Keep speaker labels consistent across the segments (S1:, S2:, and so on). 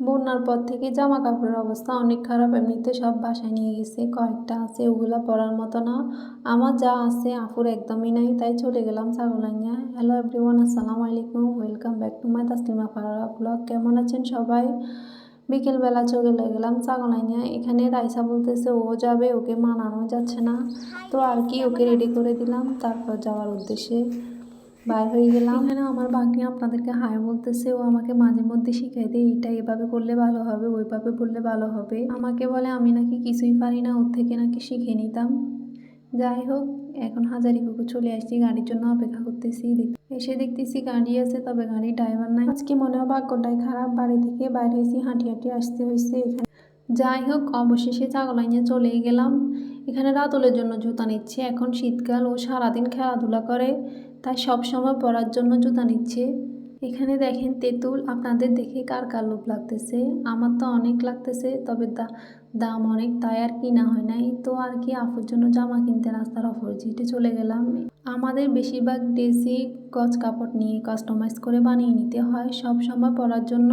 S1: বন্যার পর থেকে জামা কাপড়ের অবস্থা অনেক খারাপ। এমনিতে সব বাসায় নিয়ে গেছে। কয়েকটা আছে, ওগুলো পরার মতো না। আমার যা আছে আফুর একদমই নাই, তাই চলে গেলাম ছাগলাইয়া হ্যালো এভরিওয়ান আসসালামু আলাইকুম। Welcome back to my Taslima Fara blog কেমন আছেন সবাই? বিকেলবেলা চলে গেলাম ছাগলাইয়া এখানে রাইসা বলতেছে, ও যাবে, ওকে মানানো যাচ্ছে না। তো আর কি, ওকে রেডি করে দিলাম। তারপর যাওয়ার উদ্দেশ্যে বাইর হয়ে গেলাম। এখানে আমার বাকি আপনাদেরকে হাই বলতেছে, ও আমাকে মাঝে মধ্যে শিখাই দেয়, এইটা এভাবে করলে ভালো হবে, ওইভাবে করলে ভালো হবে। আমাকে বলে, আমি নাকি কিছুই পারি না, ওর থেকে নাকি শিখে নিতাম। যাই হোক, এখন হাজারি হাজারিপুকুর চলে আসছি, গাড়ির জন্য অপেক্ষা করতেছি। এসে দেখতেছি গাড়ি আছে, তবে গাড়ির ড্রাইভার নাই। আজকে মনে হয় ভাগ্যটাই খারাপ, বাড়ি থেকে বাইরে হয়েছি, হাঁটি হাঁটি আসতে হয়েছে এখানে। যাই হোক, অবশেষে ছাগলাইনে চলে গেলাম। এখানে রাতুলের জন্য জুতা নিচ্ছে, এখন শীতকাল, ও সারাদিন খেলাধুলা করে। তাই সব সময় পরার জন্য জুতা নিচ্ছে। এখানে দেখেন তেঁতুল আপনাদের দেখে কার কার লোভ লাগতেছে? আমার তো অনেক লাগতেছে, তবে দা দাম অনেক, তাই আর কিনা হয় নাই। তো আর কি আপুর জন্য জামা কিনতে রাস্তার অপোজিটে চলে গেলাম। আমাদের বেশিরভাগ ড্রেসই গজ কাপড় নিয়ে কাস্টমাইজ করে বানিয়ে নিতে হয়। সব সময় পরার জন্য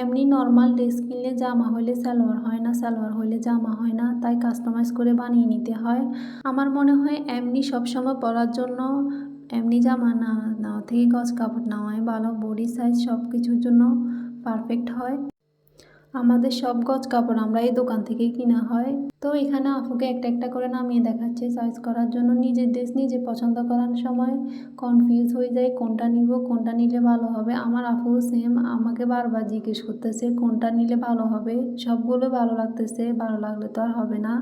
S1: এমনি নর্মাল ড্রেস কিনলে জামা হলে সালোয়ার হয় না, সালোয়ার হলে জামা হয় না, তাই কাস্টমাইজ করে বানিয়ে নিতে হয়। আমার মনে হয় এমনি সব সময় পরার জন্য এমনি জামা না নেওয়া থেকে গজ কাপড় নেওয়াই ভালো বডি সাইজ সব কিছুর জন্য পারফেক্ট হয়। আমাদের সব গজ কাপড় আমরা এই দোকান থেকেই কিনা হয়। তো এখানে আপুকে একটা একটা করে নামিয়ে দেখাচ্ছে চয়েস করার জন্য নিজের ড্রেস নিজে পছন্দ করার সময় কনফিউজ হয়ে যায়, কোনটা নিব, কোনটা নিলে ভালো হবে। আমার আপু সেম আমাকে বারবার জিজ্ঞেস করতেছে, কোনটা নিলে ভালো হবে? সবগুলো ভালো লাগতেছে, ভালো লাগলে তো আর হবে না।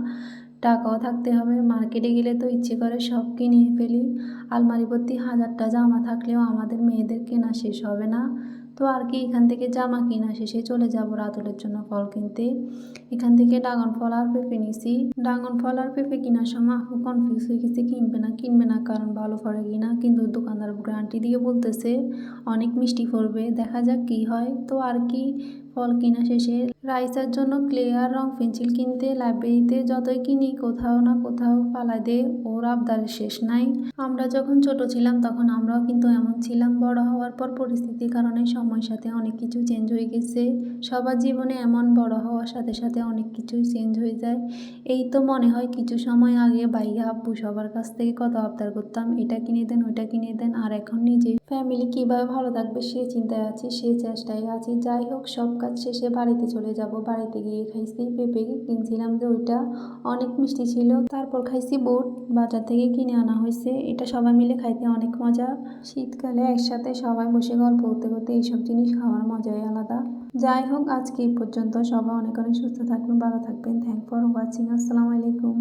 S1: টাকাও থাকতে হবে। মার্কেটে গেলে তো ইচ্ছে করে সব কিনে ফেলি। আলমারি ভর্তি হাজারটা জামা থাকলেও আমাদের মেয়েদের কেনা শেষ হবে না। তো আর কি, এখান থেকে জামা কিনা শেষে চলে যাব রাতুলের জন্য ফল কিনতে। এখান থেকে ড্রাগন ফল আর পেঁপে নিছি। ড্রাগন ফল আর পেঁপে কেনার সময় আপু কনফিউজ হয়ে গেছে, কিনবে না কিনবে না, কারণ ভালো ফলে কিনা। কিন্তু দোকানদার গ্যারান্টি দিয়ে বলতেছে, অনেক মিষ্টি পড়বে, দেখা যাক কি হয়। তো আর কি, ফল কিনা শেষে রাইসার জন্য ক্লে আর রং পেন্সিল কিনতে, লাইব্রেরিতে যতই কিনি, কোথাও না কোথাও পালা দে, ওর আবদারের শেষ নাই। আমরা যখন ছোট ছিলাম, তখন আমরাও কিন্তু এমন ছিলাম, বড় হওয়ার পর পরিস্থিতির কারণে সময়ের সাথে অনেক কিছু চেঞ্জ হয়ে গেছে। সবার জীবনে এমন বড় হওয়ার সাথে সাথে অনেক কিছুই চেঞ্জ হয়ে যায়। এই তো মনে হয় কিছু সময় আগে ভাইয়া আব্বু সবার কাছ থেকে কত আবদার করতাম, এটা কিনে দেন, ওইটা কিনে দেন, আর এখন নিজে ফ্যামিলি কীভাবে ভালো থাকবে সে চিন্তায় আছি, সে চেষ্টায় আছি। যাই হোক, সব কাজ শেষে বাড়িতে চলে যাব। বাড়িতে গিয়ে খাইছি, পেঁপে কিনছিলাম যে ওইটা। অনেক মিষ্টি ছিল। তারপর খাইছি বুট, বাজার থেকে কিনে আনা হয়েছে। এটা সবাই মিলে খাইতে অনেক মজা। শীতকালে একসাথে সবাই বসে গল্প করতে করতে এইসব জিনিস খাওয়ার মজাই আলাদা। যাই হোক, আজকে এই পর্যন্ত সবাই অনেক অনেক সুস্থ থাকবেন, ভালো থাকবেন। থ্যাংক ফর ওয়াচিং আসসালামু আলাইকুম।